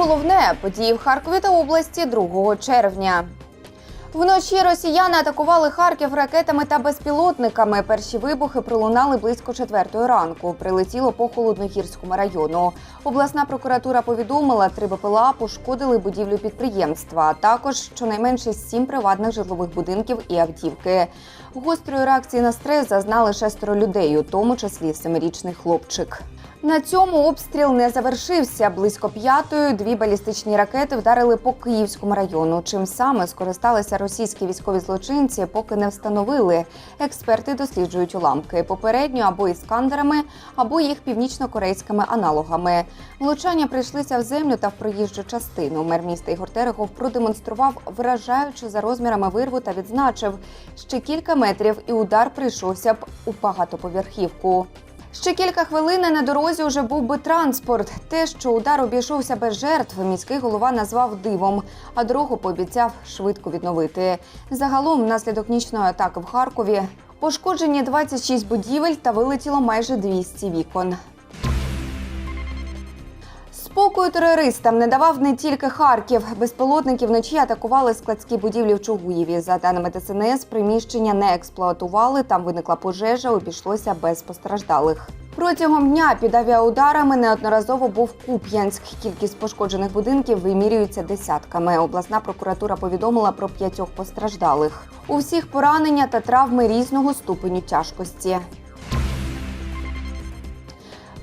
головне події в Харкові та області 2 червня. Вночі росіяни атакували Харків ракетами та безпілотниками. Перші вибухи пролунали близько четвертої ранку. Прилетіло по холодногірському району. Обласна прокуратура повідомила, три БПЛА пошкодили будівлю підприємства, а також щонайменше сім приватних житлових будинків і автівки. Гострої реакції на стрес зазнали шестеро людей, у тому числі семирічний хлопчик. На цьому обстріл не завершився. Близько п'ятої дві балістичні ракети вдарили по Київському району. Чим саме скористалися російські військові злочинці, поки не встановили. Експерти досліджують уламки попередньо або іскандерами, або їх північно-корейськими аналогами. Влучання прийшлися в землю та в проїжджу частину. Мер міста Ігор Терехов продемонстрував вражаючу за розмірами вирву та відзначив, ще кілька метрів, і удар прийшовся б у багатоповерхівку. Ще кілька хвилин на дорозі вже був би транспорт. Те, що удар обійшовся без жертв, міський голова назвав дивом, а дорогу пообіцяв швидко відновити. Загалом, внаслідок нічної атаки в Харкові, пошкоджені 26 будівель та вилетіло майже 200 вікон. Спокою терористам не давав не тільки Харків. Безпілотники вночі атакували складські будівлі в Чугуєві. За даними ДСНС, приміщення не експлуатували. Там виникла пожежа, обійшлося без постраждалих. Протягом дня під авіаударами неодноразово був Куп'янськ. Кількість пошкоджених будинків вимірюється десятками. Обласна прокуратура повідомила про п'ятьох постраждалих. У всіх поранення та травми різного ступеню тяжкості.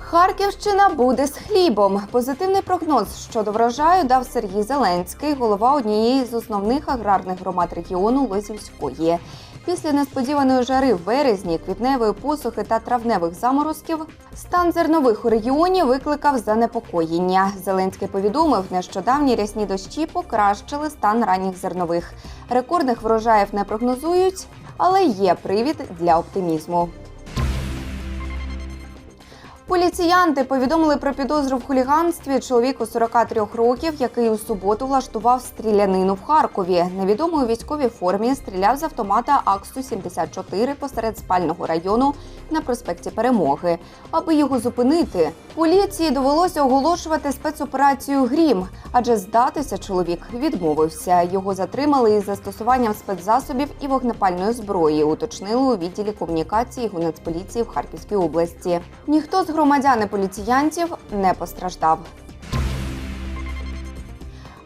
Харківщина буде з хлібом. Позитивний прогноз щодо врожаю дав Сергій Зеленський, голова однієї з основних аграрних громад регіону Лозівської. Після несподіваної жари в березні, квітневої посухи та травневих заморозків стан зернових у регіоні викликав занепокоєння. Зеленський повідомив, нещодавні рясні дощі покращили стан ранніх зернових. Рекордних врожаїв не прогнозують, але є привід для оптимізму. Поліціянти повідомили про підозру в хуліганстві чоловіку 43 років, який у суботу влаштував стрілянину в Харкові. Невідомий у військовій формі стріляв з автомата Аксу 74 посеред спального району на проспекті Перемоги. Аби його зупинити, поліції довелося оголошувати спецоперацію Грім, адже здатися чоловік відмовився. Його затримали із застосуванням спецзасобів і вогнепальної зброї. Уточнили у відділі комунікації Гунецполіції в Харківській області. Ніхто з громадян і поліціянтів не постраждав.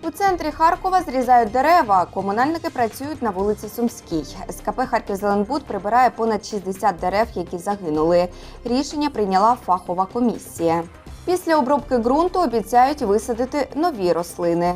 У центрі Харкова зрізають дерева. Комунальники працюють на вулиці Сумській. СКП «Харківзеленбуд» прибирає понад 60 дерев, які загинули. Рішення прийняла фахова комісія. Після обробки ґрунту обіцяють висадити нові рослини.